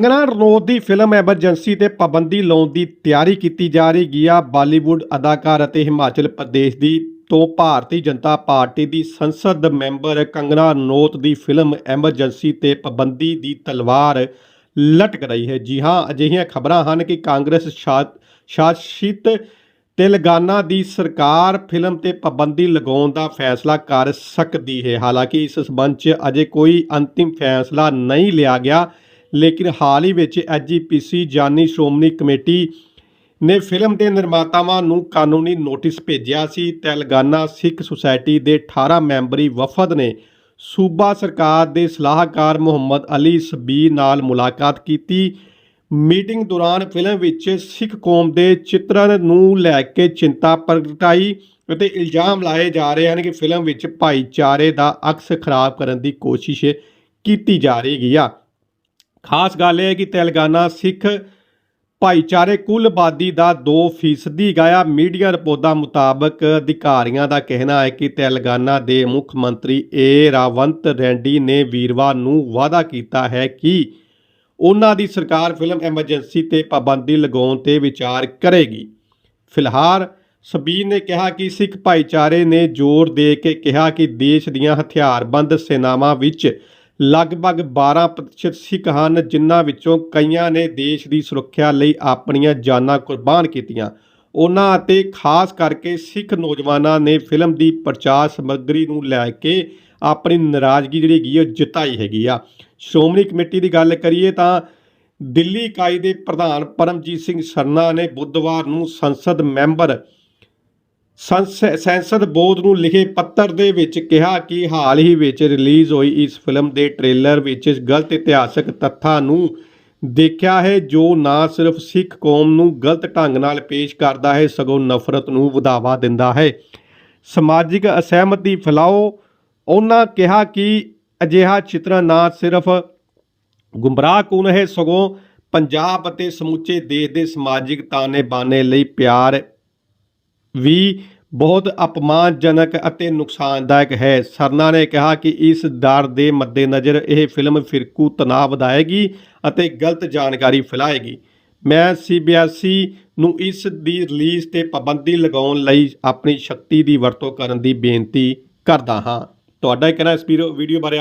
ਕੰਗਨਾ ਰਣੌਤ ਦੀ film emergency ਤੇ ਪਾਬੰਦੀ ਲਾਉਣ ਦੀ ਤਿਆਰੀ ਕੀਤੀ ਜਾ ਰਹੀ ਆ। ਬਾਲੀਵੁੱਡ ਅਦਾਕਾਰ ਅਤੇ ਹਿਮਾਚਲ ਪ੍ਰਦੇਸ਼ ਦੀ ਤੋਂ ਭਾਰਤੀ ਜਨਤਾ ਪਾਰਟੀ ਦੀ ਸੰਸਦ ਮੈਂਬਰ ਕੰਗਨਾ ਰਣੌਤ ਦੀ ਫਿਲਮ ਐਮਰਜੈਂਸੀ ਤੇ ਪਾਬੰਦੀ ਦੀ ਤਲਵਾਰ ਲਟਕ ਰਹੀ ਹੈ। ਜੀ ਹਾਂ, ਅਜਿਹੀਆਂ ਖਬਰਾਂ ਹਨ ਕਿ ਕਾਂਗਰਸ ਸ਼ਾ- ਸ਼ਾਸਿਤ ਤੇਲੰਗਾਨਾ ਦੀ ਸਰਕਾਰ ਫਿਲਮ ਤੇ ਪਾਬੰਦੀ ਲਗਾਉਣ ਦਾ ਫੈਸਲਾ ਕਰ ਸਕਦੀ ਹੈ। ਹਾਲਾਂਕਿ ਇਸ ਸਬੰਧ 'ਚ ਅਜੇ ਕੋਈ ਅੰਤਿਮ ਫੈਸਲਾ ਨਹੀਂ ਲਿਆ ਗਿਆ। ਲੇਕਿਨ ਹਾਲ ਹੀ ਵਿੱਚ ਐਜੀਪੀਸੀ ਜਾਨੀ ਸ਼੍ਰੋਮਣੀ ਕਮੇਟੀ ਨੇ ਫਿਲਮ ਦੇ ਨਿਰਮਾਤਾਵਾਂ ਨੂੰ ਕਾਨੂੰਨੀ ਨੋਟਿਸ ਭੇਜਿਆ ਸੀ। ਤੇਲੰਗਾਨਾ ਸਿੱਖ ਸੁਸਾਇਟੀ ਦੇ 18 ਮੈਂਬਰੀ ਵਫਦ ਨੇ ਸੂਬਾ ਸਰਕਾਰ ਦੇ ਸਲਾਹਕਾਰ ਮੁਹੰਮਦ ਅਲੀ ਸਬੀਰ ਨਾਲ ਮੁਲਾਕਾਤ ਕੀਤੀ। ਮੀਟਿੰਗ ਦੌਰਾਨ ਫਿਲਮ ਵਿੱਚ ਸਿੱਖ ਕੌਮ ਦੇ ਚਿੱਤਰਨ ਨੂੰ ਲੈ ਕੇ ਚਿੰਤਾ ਪ੍ਰਗਟਾਈ ਅਤੇ ਇਲਜ਼ਾਮ ਲਾਏ ਜਾ ਰਹੇ ਹਨ ਕਿ ਫਿਲਮ ਵਿੱਚ ਭਾਈਚਾਰੇ ਦਾ ਅਕਸ ਖਰਾਬ ਕਰਨ ਦੀ ਕੋਸ਼ਿਸ਼ ਕੀਤੀ ਜਾ ਰਹੀ ਹੈ ਖਾਸ ਗੱਲ ਇਹ ਹੈ ਕਿ ਤੇਲੰਗਾਨਾ ਸਿੱਖ ਭਾਈਚਾਰੇ ਕੁੱਲ ਆਬਾਦੀ ਦਾ 2% ਗਾਇਆ। ਮੀਡੀਆ ਰਿਪੋਰਟਾਂ ਮੁਤਾਬਕ ਅਧਿਕਾਰੀਆਂ ਦਾ ਕਹਿਣਾ ਹੈ ਕਿ ਤੇਲੰਗਾਨਾ ਦੇ ਮੁੱਖ ਮੰਤਰੀ ਏ ਰਾਵੰਤ ਰੈਂਡੀ ਨੇ ਵੀਰਵਾਰ ਨੂੰ ਵਾਅਦਾ ਕੀਤਾ ਹੈ ਕਿ ਉਹਨਾਂ ਦੀ ਸਰਕਾਰ ਫਿਲਮ ਐਮਰਜੈਂਸੀ ਤੇ ਪਾਬੰਦੀ ਲਗਾਉਣ ਤੇ ਵਿਚਾਰ ਕਰੇਗੀ। ਫਿਲਹਾਲ ਸਬੀਰ ਨੇ ਕਿਹਾ ਕਿ ਸਿੱਖ ਭਾਈਚਾਰੇ ਨੇ ਜ਼ੋਰ ਦੇ ਕੇ ਕਿਹਾ ਕਿ ਦੇਸ਼ ਦੀਆਂ ਹਥਿਆਰਬੰਦ ਸੈਨਾਵਾਂ ਵਿੱਚ ਲਗਭਗ 12% ਸਿੱਖ ਹਨ, ਜਿਨ੍ਹਾਂ ਵਿੱਚੋਂ ਕਈਆਂ ਨੇ ਦੇਸ਼ ਦੀ ਸੁਰੱਖਿਆ ਲਈ ਆਪਣੀਆਂ ਜਾਨਾਂ ਕੁਰਬਾਨ ਕੀਤੀਆਂ। ਉਹਨਾਂ ਅਤੇ ਖਾਸ ਕਰਕੇ ਸਿੱਖ ਨੌਜਵਾਨਾਂ ਨੇ ਫਿਲਮ ਦੀ ਪ੍ਰਚਾਰ ਸਮੱਗਰੀ ਨੂੰ ਲੈ ਕੇ ਆਪਣੀ ਨਾਰਾਜ਼ਗੀ ਜਿਹੜੀ ਹੈਗੀ ਉਹ ਜਤਾਈ ਹੈਗੀ ਆ। ਸ਼੍ਰੋਮਣੀ ਕਮੇਟੀ ਦੀ ਗੱਲ ਕਰੀਏ ਤਾਂ ਦਿੱਲੀ ਇਕਾਈ ਦੇ ਪ੍ਰਧਾਨ ਪਰਮਜੀਤ ਸਿੰਘ ਸਰਨਾ ਨੇ ਬੁੱਧਵਾਰ ਨੂੰ ਸੰਸਦ ਮੈਂਬਰ ਸੰਸਦ ਬੋਰਡ ਨੂੰ ਲਿਖੇ ਪੱਤਰ ਦੇ ਵਿੱਚ ਕਿਹਾ ਕਿ ਹਾਲ ਹੀ ਵਿੱਚ ਰਿਲੀਜ਼ ਹੋਈ ਇਸ ਫਿਲਮ ਦੇ ਟ੍ਰੇਲਰ ਵਿੱਚ ਗਲਤ ਇਤਿਹਾਸਕ ਤੱਥਾਂ ਨੂੰ ਦੇਖਿਆ ਹੈ, ਜੋ ਨਾ ਸਿਰਫ ਸਿੱਖ ਕੌਮ ਨੂੰ ਗਲਤ ਢੰਗ ਨਾਲ ਪੇਸ਼ ਕਰਦਾ ਹੈ, ਸਗੋਂ ਨਫ਼ਰਤ ਨੂੰ ਵਧਾਵਾ ਦਿੰਦਾ ਹੈ। ਸਮਾਜਿਕ ਅਸਹਿਮਤੀ ਫੈਲਾਓ, ਉਹਨਾਂ ਕਿਹਾ ਕਿ ਅਜਿਹਾ ਚਿੱਤਰਨ ਨਾ ਸਿਰਫ ਗੁੰਮਰਾਹ ਕੂਨ ਹੈ, ਸਗੋਂ ਪੰਜਾਬ ਅਤੇ ਸਮੁੱਚੇ ਦੇਸ਼ ਦੇ ਸਮਾਜਿਕ ਤਾਨੇ ਬਾਨੇ ਲਈ ਪਿਆਰ ਵੀ ਬਹੁਤ ਅਪਮਾਨਜਨਕ ਅਤੇ ਨੁਕਸਾਨਦਾਇਕ ਹੈ। ਸਰਨਾ ਨੇ ਕਿਹਾ ਕਿ ਇਸ ਡਰ ਦੇ ਮੱਦੇਨਜ਼ਰ ਇਹ ਫਿਲਮ ਫਿਰਕੂ ਤਣਾਅ ਵਧਾਏਗੀ ਅਤੇ ਗਲਤ ਜਾਣਕਾਰੀ ਫੈਲਾਏਗੀ। ਮੈਂ ਸੀਬੀਐਸਈ ਨੂੰ ਇਸ ਦੀ ਰਿਲੀਜ਼ ਤੇ ਪਾਬੰਦੀ ਲਗਾਉਣ ਲਈ ਆਪਣੀ ਸ਼ਕਤੀ ਦੀ ਵਰਤੋਂ ਕਰਨ ਦੀ ਬੇਨਤੀ ਕਰਦਾ ਹਾਂ। ਤੁਹਾਡਾ ਕਹਿਣਾ ਇਸ ਵੀਡੀਓ ਵੀਡੀਓ ਬਾਰੇ